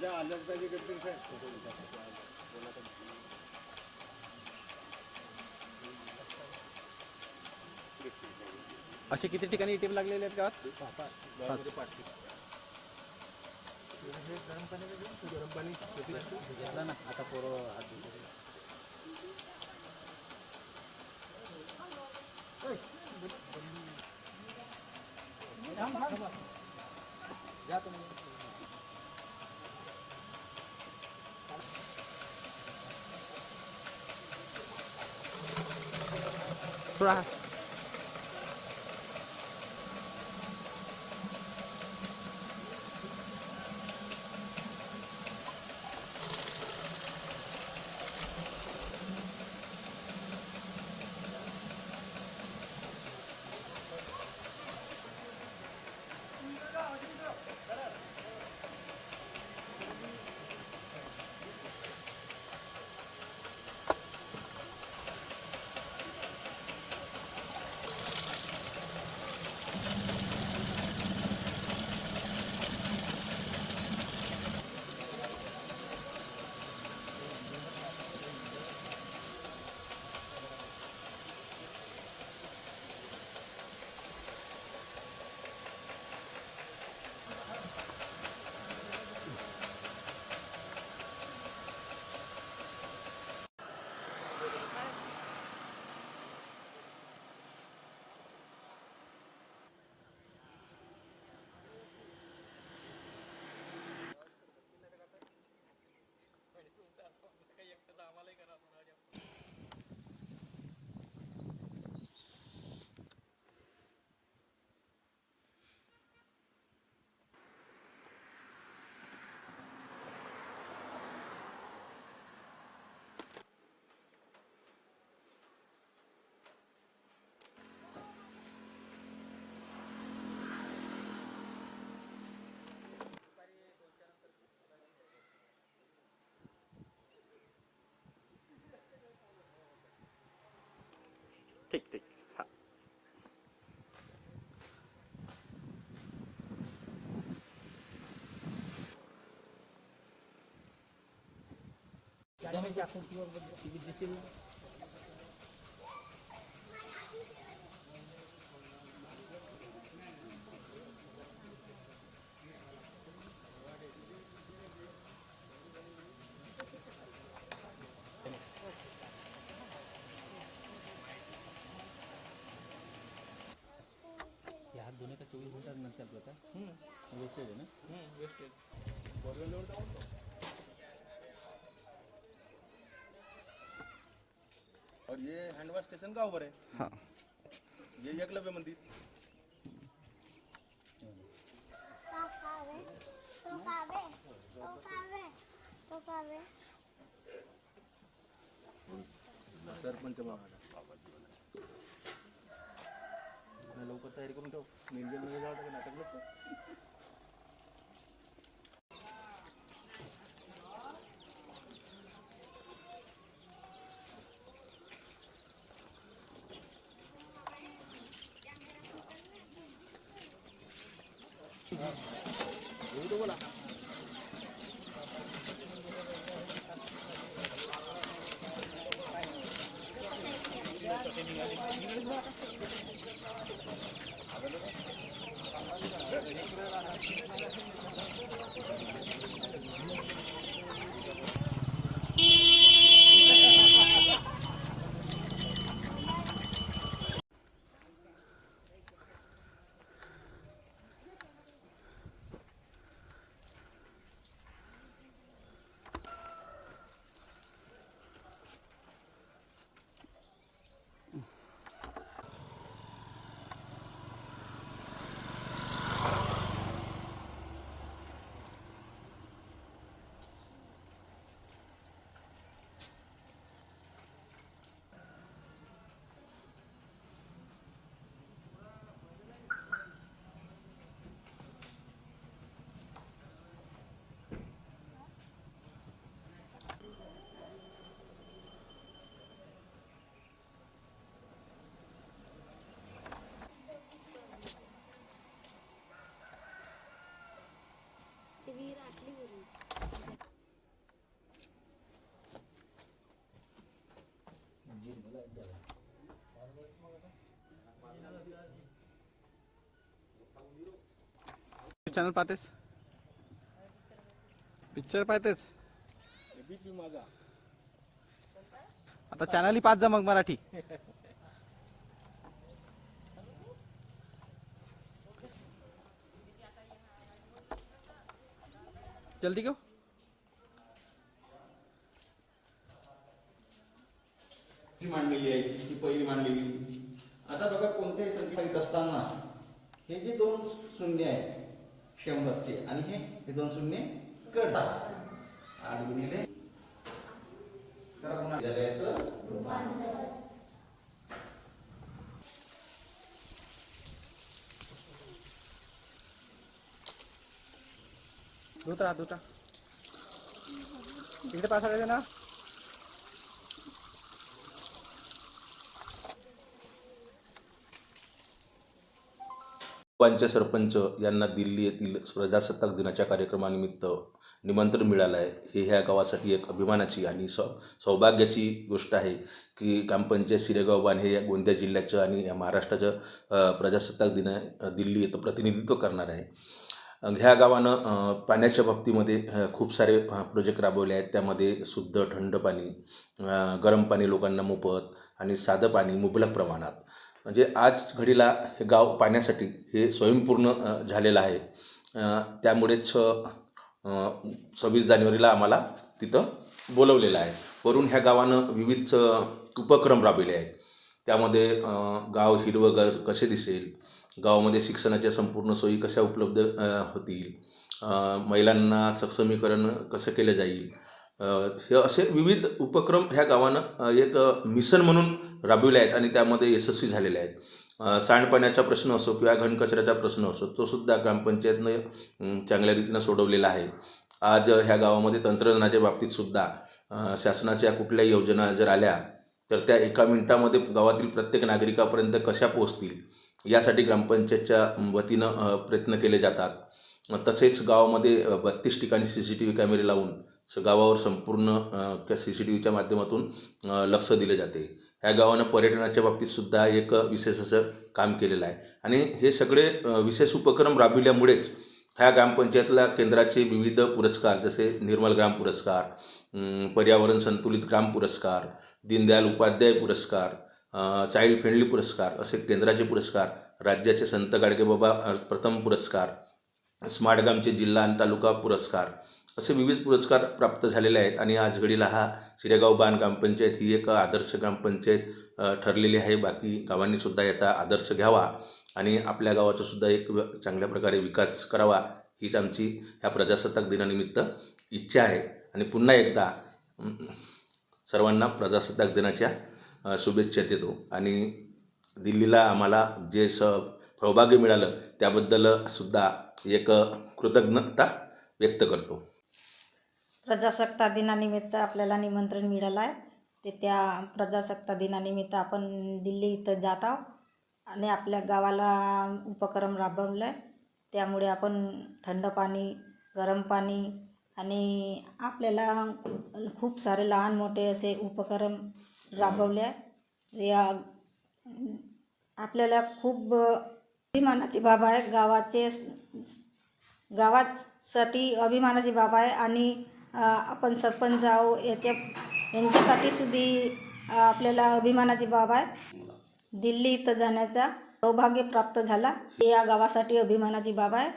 माझ्या आल्याची गडबड असे किती ठिकाणी एटीएम लागलेले आहेत गावात? झालं ना आता पोरं हात 出来。थोडा हा. ठीक ठीक हा हे हात धुणे का चोवीस घंटा नंतर आपलं का वेस्टेज आहे ना? और ये हैंडवाश स्टेशन का ऊपर है? हाँ. ये एकलव्य मंदिर. Tocabe, tocabe, আপনার লৌকার তো এরকম কেউ মিলিয়ন হয়ে যাওয়াটাকে নাটক করতো Dulu lah. चॅनल पाहतेस? पिक्चर पाहतेस? आता चॅनलही पाच जा मग मराठी. जल्दी घेऊ? मांडलेली आहे ती पहिली मांडलेली. आता बघा कोणत्याही संख्या असताना हे जे दोन शून्य आहे शंभरचे. आणि हे हे दोन शून्य कट आठ गुणिले. करा पुन्हा. याचं दूध राहा इकडे पास ना? पंच सरपंच यांना दिल्ली येथील प्रजासत्ताक दिनाच्या कार्यक्रमानिमित्त निमंत्रण मिळालं आहे हे ह्या गावासाठी एक अभिमानाची आणि सौ सौभाग्याची गोष्ट आहे की ग्रामपंचायत सिरेगाव बाण हे या गोंदिया जिल्ह्याचं आणि या महाराष्ट्राचं प्रजासत्ताक दिन दिल्ली येथं प्रतिनिधित्व करणार आहे. ह्या गावानं पाण्याच्या बाबतीमध्ये खूप सारे प्रोजेक्ट राबवले आहेत. त्यामध्ये शुद्ध थंड पाणी गरम पाणी लोकांना मोफत आणि साधं पाणी मुबलक प्रमाणात. म्हणजे आज घडीला हे गाव पाण्यासाठी हे स्वयंपूर्ण झालेलं आहे. त्यामुळेच सव्वीस जानेवारीला आम्हाला तिथं बोलवलेलं आहे. वरून ह्या गावानं विविध उपक्रम राबविले आहेत. त्यामध्ये गाव हिरवंगार कसे दिसेल गावामध्ये शिक्षणाच्या संपूर्ण सोयी कशा उपलब्ध होतील महिलांना सक्षमीकरण कसं केलं जाईल हे असे विविध उपक्रम ह्या गावानं एक मिशन म्हणून राबविले आहेत आणि त्यामध्ये यशस्वी झालेले आहेत. सांडपाण्याचा प्रश्न असो किंवा घनकचऱ्याचा प्रश्न असो तो सुद्धा ग्रामपंचायतनं चांगल्या रीतीनं सोडवलेला आहे. आज ह्या गावामध्ये तंत्रज्ञानाच्या बाबतीत सुद्धा शासनाच्या कुठल्याही योजना जर आल्या तर त्या एका मिनिटामध्ये गावातील प्रत्येक नागरिकापर्यंत कशा पोहोचतील यासाठी ग्रामपंचायतच्या वतीनं प्रयत्न केले जातात. तसेच गावामध्ये बत्तीस ठिकाणी सी सी टी व्ही कॅमेरे लावून स गावावर संपूर्ण सी सी टी व्हीच्या माध्यमातून लक्ष दिले जाते. ह्या गावानं पर्यटनाच्या बाबतीतसुद्धा एक विशेष असं काम केलेलं आहे. आणि हे सगळे विशेष उपक्रम राबविल्यामुळेच ह्या ग्रामपंचायतला केंद्राचे विविध पुरस्कार जसे निर्मल ग्राम पुरस्कार पर्यावरण संतुलित ग्राम पुरस्कार दीनदयाल उपाध्याय पुरस्कार चाइल्ड फ्रेंडली पुरस्कार असे केंद्राचे पुरस्कार राज्याचे संत गाडगेबाबा प्रथम पुरस्कार स्मार्ट गामचे जिल्हा आणि तालुका पुरस्कार असे विविध पुरस्कार प्राप्त झालेले आहेत. आणि आज घडीला हा शिरेगाव बाण ग्रामपंचायत ही एक आदर्श ग्रामपंचायत ठरलेली आहे. बाकी गावांनीसुद्धा याचा आदर्श घ्यावा आणि आपल्या गावाचासुद्धा एक व- चांगल्या प्रकारे विकास करावा हीच आमची ह्या प्रजासत्ताक दिनानिमित्त इच्छा आहे. आणि पुन्हा एकदा सर्वांना प्रजासत्ताक दिनाच्या शुभेच्छा देतो. आणि दिल्लीला आम्हाला जे स सौभाग्य मिळालं त्याबद्दल सुद्धा एक कृतज्ञता व्यक्त करतो. प्रजासत्ता दिनानिमित्त आपल्याला निमंत्रण मिळालं आहे. ते त्या प्रजासत्ता दिनानिमित्त आपण दिल्ली इथं जात आहोत आणि आपल्या गावाला उपक्रम राबवलं आहे. त्यामुळे आपण थंड पाणी गरम पाणी आणि आपल्याला खूप सारे लहान मोठे असे उपक्रम राबवले आहे या आपल्याला खूप अभिमानाची बाब आहे. गावाचे गावासाठी अभिमानाची बाब आहे आणि आपण सरपंच आहो याच्या यांच्यासाठी सुद्धा आपल्याला अभिमानाची बाब आहे. दिल्ली इथं जाण्याचा सौभाग्य प्राप्त झाला. हे या गावासाठी अभिमानाची बाब आहे.